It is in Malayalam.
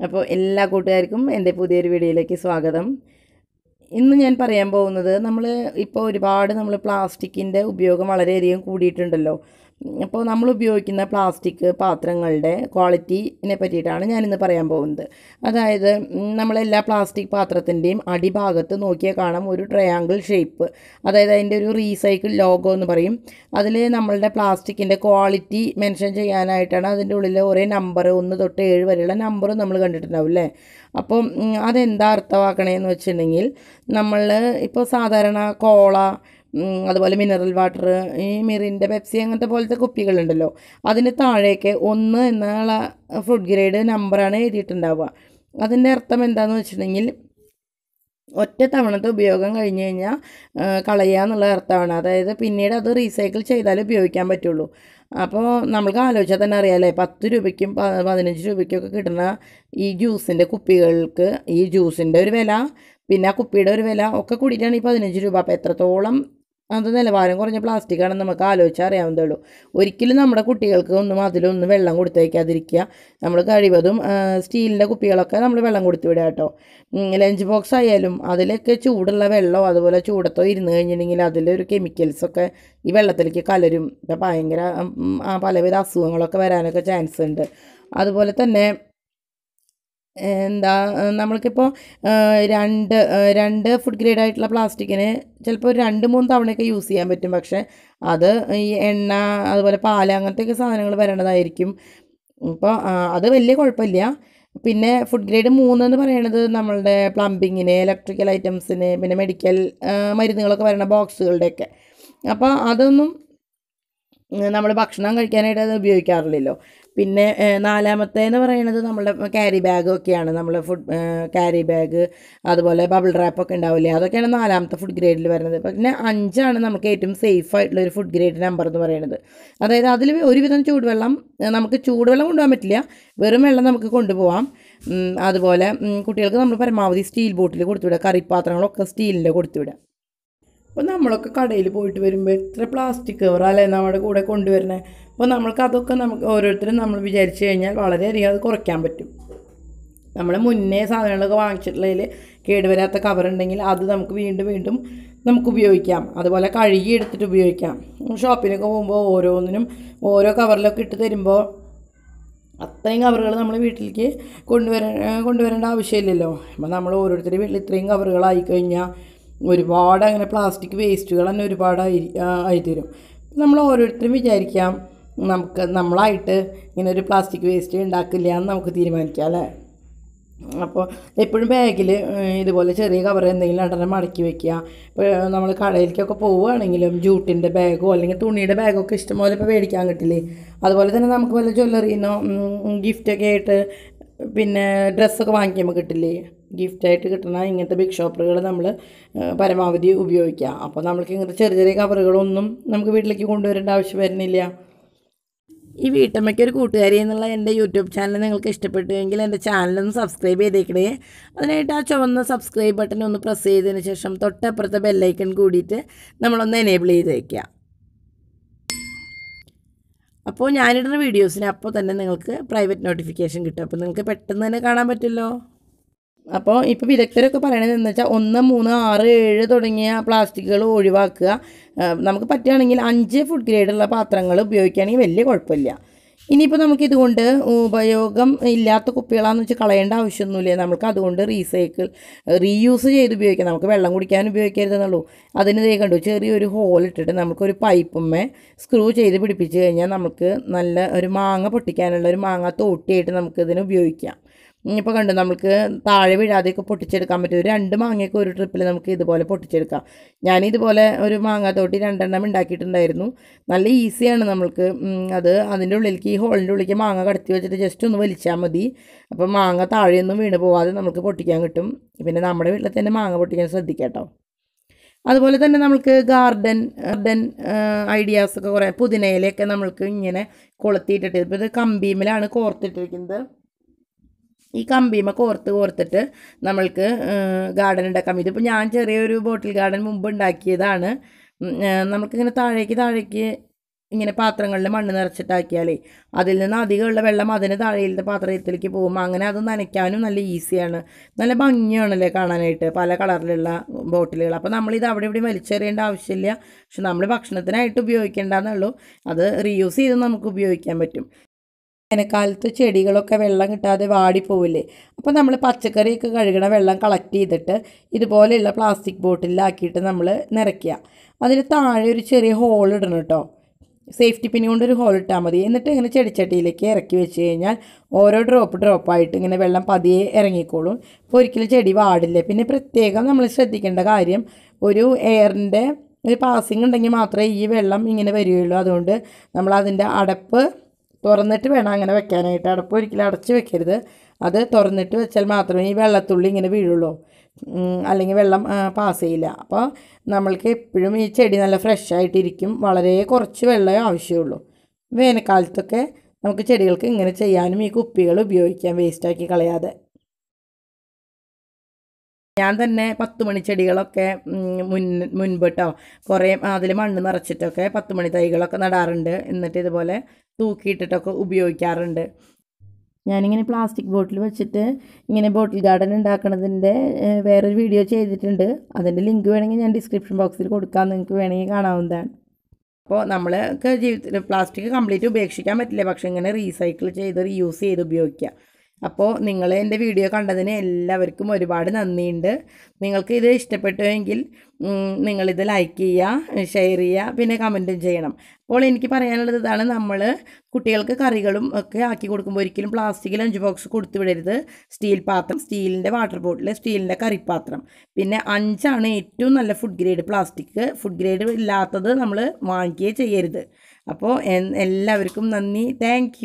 അപ്പോൾ എല്ലാ കൂട്ടുകാർക്കും എന്റെ പുതിയൊരു വീഡിയോയിലേക്ക് സ്വാഗതം. ഇന്ന് ഞാൻ പറയാൻ പോകുന്നത് നമ്മൾ ഇപ്പോൾ ഒരുപാട് നമ്മൾ പ്ലാസ്റ്റിക്കിന്റെ ഉപയോഗം വളരെയധികം കൂടിയിട്ടുണ്ടല്ലോ. അപ്പോൾ നമ്മൾ ഉപയോഗിക്കുന്ന പ്ലാസ്റ്റിക് പാത്രങ്ങളുടെ ക്വാളിറ്റിനെ പറ്റിയിട്ടാണ് ഞാനിന്ന് പറയാൻ പോകുന്നത്. അതായത് നമ്മളെല്ലാ പ്ലാസ്റ്റിക് പാത്രത്തിന്റെയും അടിഭാഗത്ത് നോക്കിയാൽ കാണാം ഒരു ട്രയാങ്കിൾ ഷേപ്പ് അതായത് അതിന്റെ ഒരു റീസൈക്കിൾ ലോഗോ എന്ന് പറയും. അതിൽ നമ്മളുടെ പ്ലാസ്റ്റിക്കിന്റെ ക്വാളിറ്റി മെൻഷൻ ചെയ്യാനായിട്ടാണ് അതിന്റെ ഉള്ളിൽ ഒരേ നമ്പർ ഒന്ന് തൊട്ട് ഏഴ് വരെയുള്ള നമ്പറും നമ്മൾ കണ്ടിട്ടുണ്ടാവും അല്ലേ അപ്പം അതെന്താ അർത്ഥമാക്കണേന്ന് വെച്ചിട്ടുണ്ടെങ്കിൽ നമ്മൾ ഇപ്പോൾ സാധാരണ കോള അതുപോലെ മിനറൽ വാട്ടർ ഈ മിറിന്റെ പെപ്സി അങ്ങനത്തെ പോലത്തെ കുപ്പികളുണ്ടല്ലോ. അതിന് താഴേക്ക് ഒന്ന് എന്നുള്ള ഫുഡ് ഗ്രേഡ് നമ്പറാണ് എഴുതിയിട്ടുണ്ടാവുക. അതിന്റെ അർത്ഥം എന്താണെന്ന് വെച്ചിട്ടുണ്ടെങ്കിൽ ഒറ്റ തവണത്തെ ഉപയോഗം കഴിഞ്ഞ് കഴിഞ്ഞാൽ കളയുക എന്നുള്ള അർത്ഥമാണ്. അതായത് പിന്നീട് അത് റീസൈക്കിൾ ചെയ്താലേ ഉപയോഗിക്കാൻ പറ്റുള്ളൂ. അപ്പോൾ നമ്മൾക്ക് ആലോചിച്ചാൽ തന്നെ അറിയാമല്ലേ പത്ത് രൂപയ്ക്കും പതിനഞ്ച് രൂപയ്ക്കും ഒക്കെ കിട്ടുന്ന ഈ ജ്യൂസിന്റെ കുപ്പികൾക്ക് ഈ ജ്യൂസിന്റെ ഒരു വില പിന്നെ ആ കുപ്പിയുടെ ഒരു വില ഒക്കെ കൂടിയിട്ടാണ് ഈ പതിനഞ്ച് രൂപ. അപ്പോൾ എത്രത്തോളം അത് നിലവാരം കുറഞ്ഞ പ്ലാസ്റ്റിക് ആണെന്ന് നമുക്ക് ആലോചിച്ചാൽ അറിയാവുന്നതേ ഉള്ളൂ ഒരിക്കലും നമ്മുടെ കുട്ടികൾക്ക് ഒന്നും അതിലൊന്നും വെള്ളം കൊടുത്തേക്കാതിരിക്കുക നമ്മൾ കഴിവതും സ്റ്റീലിന്റെ കുപ്പികളൊക്കെ നമ്മൾ വെള്ളം കൊടുത്തു വിടുക കേട്ടോ. ലഞ്ച് ബോക്സ് ആയാലും അതിലൊക്കെ ചൂടുള്ള വെള്ളമോ അതുപോലെ ചൂടത്തോ ഇരുന്ന് കഴിഞ്ഞിട്ടുണ്ടെങ്കിൽ അതിലൊരു കെമിക്കൽസൊക്കെ ഈ വെള്ളത്തിലേക്ക് കലരും. ഭയങ്കര പലവിധ അസുഖങ്ങളൊക്കെ വരാനൊക്കെ ചാൻസ് ഉണ്ട്. അതുപോലെ തന്നെ എന്താ നമ്മൾക്കിപ്പോൾ രണ്ട് രണ്ട് ഫുഡ് ഗ്രേഡ് ആയിട്ടുള്ള പ്ലാസ്റ്റിക്കിന് ചിലപ്പോൾ രണ്ട് മൂന്ന് തവണയൊക്കെ യൂസ് ചെയ്യാൻ പറ്റും. പക്ഷേ അത് ഈ എണ്ണ അതുപോലെ പാൽ അങ്ങനത്തെയൊക്കെ സാധനങ്ങൾ വരേണ്ടതായിരിക്കും. ഇപ്പോൾ അത് വലിയ കുഴപ്പമില്ല. പിന്നെ ഫുഡ് ഗ്രേഡ് മൂന്ന് എന്ന് പറയുന്നത് നമ്മളുടെ പ്ലംബിങ്ങിന് ഇലക്ട്രിക്കൽ ഐറ്റംസിന് പിന്നെ മെഡിക്കൽ മരുന്നുകളൊക്കെ വരണ ബോക്സുകളുടെയൊക്കെ അപ്പോൾ അതൊന്നും നമ്മൾ ഭക്ഷണം കഴിക്കാനായിട്ട് അത് ഉപയോഗിക്കാറില്ലല്ലോ. പിന്നെ നാലാമത്തെ എന്ന് പറയുന്നത് നമ്മുടെ ക്യാരി ബാഗൊക്കെയാണ് നമ്മൾ ഫുഡ് ക്യാരി ബാഗ് അതുപോലെ ബബിൾ റാപ്പൊക്കെ ഉണ്ടാവില്ലേ? അതൊക്കെയാണ് നാലാമത്തെ ഫുഡ് ഗ്രേഡിൽ വരുന്നത് പിന്നെ അഞ്ചാണ് നമുക്ക് ഏറ്റവും സേഫ് ആയിട്ടുള്ള ഒരു ഫുഡ് ഗ്രേഡ് നമ്പർ എന്ന് പറയുന്നത് അതായത് അതിൽ ഒരുവിധം ചൂടുവെള്ളം നമുക്ക് ചൂടുവെള്ളം കൊണ്ടുപോകാൻ പറ്റില്ല. വെറും വെള്ളം നമുക്ക് കൊണ്ടുപോകാം അതുപോലെ കുട്ടികൾക്ക് നമ്മൾ പരമാവധി സ്റ്റീൽ ബോട്ടിൽ കൊടുത്തുവിടുക. കറിപ്പാത്രങ്ങളൊക്കെ സ്റ്റീലിന്റെ കൊടുത്തുവിടുക. അപ്പോൾ നമ്മളൊക്കെ കടയിൽ പോയിട്ട് വരുമ്പോൾ എത്ര പ്ലാസ്റ്റിക് കവറല്ലേ നമ്മുടെ കൂടെ കൊണ്ടുവരണേ അപ്പോൾ നമ്മൾക്ക് അതൊക്കെ നമുക്ക് ഓരോരുത്തരും നമ്മൾ വിചാരിച്ചു കഴിഞ്ഞാൽ വളരെയധികം അത് കുറയ്ക്കാൻ പറ്റും. നമ്മൾ മുന്നേ സാധനങ്ങളൊക്കെ വാങ്ങിച്ചിട്ടുള്ളതിൽ കേടുവരാത്ത കവർ ഉണ്ടെങ്കിൽ അത് നമുക്ക് വീണ്ടും വീണ്ടും നമുക്ക് ഉപയോഗിക്കാം. അതുപോലെ കഴുകി എടുത്തിട്ട് ഉപയോഗിക്കാം. ഷോപ്പിലൊക്കെ പോകുമ്പോൾ ഓരോന്നിനും ഓരോ കവറിലൊക്കെ ഇട്ട് തരുമ്പോൾ അത്രയും കവറുകൾ നമ്മൾ വീട്ടിലേക്ക് കൊണ്ടുവരാൻ കൊണ്ടുവരേണ്ട ആവശ്യമില്ലല്ലോ. അപ്പോൾ നമ്മൾ ഓരോരുത്തരുടെ വീട്ടിൽ ഇത്രയും കവറുകളായി കഴിഞ്ഞാൽ ഒരുപാട് അങ്ങനെ പ്ലാസ്റ്റിക് വേസ്റ്റുകൾ തന്നെ ഒരുപാട് ആയി ആയി നമ്മൾ ഓരോരുത്തരും വിചാരിക്കാം നമുക്ക് നമ്മളായിട്ട് ഇങ്ങനെ ഒരു പ്ലാസ്റ്റിക് വേസ്റ്റ് ഉണ്ടാക്കില്ല എന്ന് നമുക്ക് തീരുമാനിക്കാം അല്ലേ? അപ്പോൾ എപ്പോഴും ബാഗിൽ ഇതുപോലെ ചെറിയ കവർ എന്തെങ്കിലും രണ്ടെണ്ണം മടക്കി വെക്കുക. ഇപ്പോൾ നമ്മൾ കടയിലേക്കൊക്കെ പോവുകയാണെങ്കിലും ജൂട്ടിന്റെ ബാഗോ അല്ലെങ്കിൽ തുണിയുടെ ബാഗൊക്കെ ഇഷ്ടംപോലെ ഇപ്പോൾ മേടിക്കാൻ കിട്ടില്ലേ? അതുപോലെ തന്നെ നമുക്ക് വല്ല ജ്വല്ലറിന്നോ ഗിഫ്റ്റൊക്കെ ആയിട്ട് പിന്നെ ഡ്രസ്സൊക്കെ വാങ്ങിക്കുമ്പോൾ കിട്ടില്ലേ? ഗിഫ്റ്റായിട്ട് കിട്ടുന്ന ഇങ്ങനത്തെ ബിഗ് ഷോപ്പറുകൾ നമ്മൾ പരമാവധി ഉപയോഗിക്കുക അപ്പോൾ നമ്മൾക്ക് ഇങ്ങനത്തെ ചെറിയ ചെറിയ കവറുകളൊന്നും നമുക്ക് വീട്ടിലേക്ക് കൊണ്ടുവരേണ്ട ആവശ്യം വരുന്നില്ല. ഈ വീട്ടമ്മയ്ക്ക് ഒരു കൂട്ടുകാരി എന്നുള്ള എന്റെ യൂട്യൂബ് ചാനൽ നിങ്ങൾക്ക് ഇഷ്ടപ്പെട്ടുവെങ്കിൽ എന്റെ ചാനലൊന്ന് സബ്സ്ക്രൈബ് ചെയ്തേക്കണേ. അതിനായിട്ട് ആ ചുവന്ന സബ്സ്ക്രൈബ് ബട്ടൺ ഒന്ന് പ്രസ് ചെയ്തതിന് ശേഷം തൊട്ടപ്പുറത്തെ ബെല്ലൈക്കൺ കൂടിയിട്ട് നമ്മളൊന്ന് എനേബിൾ ചെയ്ത് വയ്ക്കുക അപ്പോൾ ഞാനിടുന്ന വീഡിയോസിന് അപ്പോൾ തന്നെ നിങ്ങൾക്ക് പ്രൈവറ്റ് നോട്ടിഫിക്കേഷൻ കിട്ടും. അപ്പോൾ നിങ്ങൾക്ക് പെട്ടെന്ന് തന്നെ കാണാൻ പറ്റുമല്ലോ? അപ്പോൾ ഇപ്പോൾ വിദഗ്ധരൊക്കെ പറയണത് എന്ന് വെച്ചാൽ ഒന്ന് മൂന്ന് ആറ് ഏഴ് തുടങ്ങിയ പ്ലാസ്റ്റിക്കുകൾ ഒഴിവാക്കുക. നമുക്ക് പറ്റുകയാണെങ്കിൽ അഞ്ച് ഫുഡ് ഗ്രേഡുള്ള പാത്രങ്ങൾ ഉപയോഗിക്കുകയാണെങ്കിൽ വലിയ കുഴപ്പമില്ല. ഇനിയിപ്പോൾ നമുക്ക് ഇതുകൊണ്ട് ഉപയോഗം ഇല്ലാത്ത കുപ്പികളാണെന്ന് വെച്ച് കളയേണ്ട ആവശ്യമൊന്നുമില്ല. നമുക്ക് അതുകൊണ്ട് റീസൈക്കിൾ റീയൂസ് ചെയ്ത് ഉപയോഗിക്കാം. നമുക്ക് വെള്ളം കുടിക്കാൻ ഉപയോഗിക്കരുതെന്നുള്ളൂ. അതിന് ദേ കണ്ടു ചെറിയൊരു ഹോൾ ഇട്ടിട്ട് നമുക്കൊരു പൈപ്പുമ്മേ സ്ക്രൂ ചെയ്ത് പിടിപ്പിച്ച് കഴിഞ്ഞാൽ നമുക്ക് നല്ല ഒരു മാങ്ങ പൊട്ടിക്കാനുള്ള ഒരു മാങ്ങ തോട്ടിയായിട്ട് നമുക്കിതിന് ഉപയോഗിക്കാം. ഇപ്പോൾ കണ്ടു നമുക്ക് താഴെ വീഴാതെയൊക്കെ പൊട്ടിച്ചെടുക്കാൻ പറ്റും. ഒരു രണ്ട് മാങ്ങയൊക്കെ ഒരു ട്രിപ്പിൽ നമുക്ക് ഇതുപോലെ പൊട്ടിച്ചെടുക്കാം. ഞാനിതുപോലെ ഒരു മാങ്ങാത്തോട്ടി രണ്ടെണ്ണം ഉണ്ടാക്കിയിട്ടുണ്ടായിരുന്നു. നല്ല ഈസിയാണ് നമ്മൾക്ക്. അത് അതിന്റെ ഉള്ളിലേക്ക് ഈ ഹോളിന്റെ ഉള്ളിലേക്ക് മാങ്ങ കടത്തി വെച്ചിട്ട് ജസ്റ്റ് ഒന്ന് വലിച്ചാൽ മതി. അപ്പോൾ മാങ്ങ താഴെയൊന്നും വീണ് പോവാതെ നമുക്ക് പൊട്ടിക്കാൻ കിട്ടും. പിന്നെ നമ്മുടെ വീട്ടിൽ തന്നെ മാങ്ങ പൊട്ടിക്കാൻ ശ്രദ്ധിക്കാം അതുപോലെ തന്നെ നമുക്ക് ഗാർഡൻ ഗാർഡൻ ഐഡിയാസൊക്കെ കുറേ. പുതിനയിലൊക്കെ നമ്മൾക്ക് ഇങ്ങനെ കൊളുത്തിയിട്ടിട്ട് ഇപ്പോൾ ഇത് കമ്പീമിലാണ് കോർത്തിട്ടിരിക്കുന്നത്. ഈ കമ്പിമ കോർത്ത് കോർത്തിട്ട് നമ്മൾക്ക് ഗാർഡൻ ഉണ്ടാക്കാൻ പറ്റും ഇപ്പോൾ ഞാൻ ചെറിയൊരു ബോട്ടിൽ ഗാർഡൻ മുമ്പ് ഉണ്ടാക്കിയതാണ്. നമുക്കിങ്ങനെ താഴേക്ക് താഴേക്ക് ഇങ്ങനെ പാത്രങ്ങളിൽ മണ്ണ് നിറച്ചിട്ടാക്കിയാലേ അതിൽ നിന്ന് അധികമുള്ള വെള്ളം അതിന് താഴെയിലത്തെ പാത്രത്തിലേക്ക് പോകും. അങ്ങനെ അത് നനയ്ക്കാനും നല്ല ഈസിയാണ്. നല്ല ഭംഗിയാണല്ലേ കാണാനായിട്ട് പല കളറിലുള്ള ബോട്ടിലുകൾ. അപ്പോൾ നമ്മളിത് അവിടെ ഇവിടെ വലിച്ചെറിയേണ്ട ആവശ്യമില്ല. പക്ഷെ നമ്മൾ ഭക്ഷണത്തിനായിട്ട് ഉപയോഗിക്കേണ്ടെന്നുള്ളൂ അത് റീയൂസ് ചെയ്ത് നമുക്ക് ഉപയോഗിക്കാൻ പറ്റും. വേനൽക്കാലത്ത് ചെടികളൊക്കെ വെള്ളം കിട്ടാതെ വാടിപ്പോവില്ലേ? അപ്പോൾ നമ്മൾ പച്ചക്കറിയൊക്കെ കഴുകണ വെള്ളം കളക്ട് ചെയ്തിട്ട് ഇതുപോലെയുള്ള പ്ലാസ്റ്റിക് ബോട്ടിലാക്കിയിട്ട് നമ്മൾ നിറയ്ക്കുക. അതിന് താഴെ ഒരു ചെറിയ ഹോൾ ഇടണം കേട്ടോ. സേഫ്റ്റി പിൻ കൊണ്ടൊരു ഹോൾ ഇട്ടാൽ മതി. എന്നിട്ട് ഇങ്ങനെ ചെടിച്ചട്ടിയിലേക്ക് ഇറക്കി വെച്ച് കഴിഞ്ഞാൽ ഓരോ ഡ്രോപ്പ് ഡ്രോപ്പായിട്ട് ഇങ്ങനെ വെള്ളം പതിയെ ഇറങ്ങിക്കോളും. അപ്പോൾ ഒരിക്കലും ചെടി വാടില്ല. പിന്നെ പ്രത്യേകം നമ്മൾ ശ്രദ്ധിക്കേണ്ട കാര്യം ഒരു എയറിന്റെ ഒരു പാസിങ് ഉണ്ടെങ്കിൽ മാത്രമേ ഈ വെള്ളം ഇങ്ങനെ വരികയുള്ളൂ. അതുകൊണ്ട് നമ്മൾ അതിന്റെ അടപ്പ് തുറന്നിട്ട് വേണം അങ്ങനെ വെക്കാനായിട്ട്. അടപ്പ് ഒരിക്കലും അടച്ച് വെക്കരുത്. അത് തുറന്നിട്ട് വെച്ചാൽ മാത്രമേ ഈ വെള്ളത്തുള്ളി ഇങ്ങനെ വീഴുള്ളൂ. അല്ലെങ്കിൽ വെള്ളം പാസ് ചെയ്യില്ല. അപ്പോൾ നമ്മൾക്ക് എപ്പോഴും ഈ ചെടി നല്ല ഫ്രഷ് ആയിട്ടിരിക്കും. വളരെ കുറച്ച് വെള്ളമേ ആവശ്യമുള്ളൂ. വേനൽക്കാലത്തൊക്കെ നമുക്ക് ചെടികൾക്ക് ഇങ്ങനെ ചെയ്യാനും ഈ കുപ്പികൾ ഉപയോഗിക്കാം വേസ്റ്റാക്കി കളയാതെ. ഞാൻ തന്നെ പത്ത് മണി ചെടികളൊക്കെ മുൻ മുൻപിട്ടോ കുറേ അതിൽ മണ്ണ് നിറച്ചിട്ടൊക്കെ പത്ത് മണി തൈകളൊക്കെ നടാറുണ്ട്. എന്നിട്ട് ഇതുപോലെ തൂക്കിയിട്ടിട്ടൊക്കെ ഉപയോഗിക്കാറുണ്ട്. ഞാനിങ്ങനെ പ്ലാസ്റ്റിക് ബോട്ടിൽ വെച്ചിട്ട് ഇങ്ങനെ ബോട്ടിൽ ഗാർഡൻ ഉണ്ടാക്കുന്നതിന്റെ വേറൊരു വീഡിയോ ചെയ്തിട്ടുണ്ട്. അതിന്റെ ലിങ്ക് വേണമെങ്കിൽ ഞാൻ ഡിസ്ക്രിപ്ഷൻ ബോക്സിൽ കൊടുക്കാം. നിങ്ങൾക്ക് വേണമെങ്കിൽ കാണാവുന്നതാണ്. അപ്പോൾ നമ്മൾക്ക് ജീവിതത്തിൽ പ്ലാസ്റ്റിക് കംപ്ലീറ്റ് ഉപേക്ഷിക്കാൻ പറ്റില്ല. പക്ഷേ ഇങ്ങനെ റീസൈക്കിൾ ചെയ്ത് റീയൂസ് ചെയ്ത് ഉപയോഗിക്കുക. അപ്പോൾ നിങ്ങൾ എന്റെ വീഡിയോ കണ്ടതിന് എല്ലാവർക്കും ഒരുപാട് നന്ദിയുണ്ട്. നിങ്ങൾക്ക് ഇത് ഇഷ്ടപ്പെട്ടുവെങ്കിൽ നിങ്ങളിത് ലൈക്ക് ചെയ്യുക ഷെയർ ചെയ്യുക പിന്നെ കമന്റും ചെയ്യണം. അപ്പോൾ എനിക്ക് പറയാനുള്ളത് ഇതാണ്. നമ്മൾ കുട്ടികൾക്ക് കറികളും ഒക്കെ ആക്കി കൊടുക്കുമ്പോൾ ഒരിക്കലും പ്ലാസ്റ്റിക് അഞ്ച് ബോക്സ് കൊടുത്തു വിടരുത്. സ്റ്റീൽ പാത്രം സ്റ്റീലിന്റെ വാട്ടർ ബോട്ടിൽ സ്റ്റീലിന്റെ കറിപ്പാത്രം. പിന്നെ അഞ്ചാണ് ഏറ്റവും നല്ല food grade plastic food grade ഇല്ലാത്തത് നമ്മൾ വാങ്ങിക്കുകയേ ചെയ്യരുത്. അപ്പോൾ എല്ലാവർക്കും നന്ദി. താങ്ക്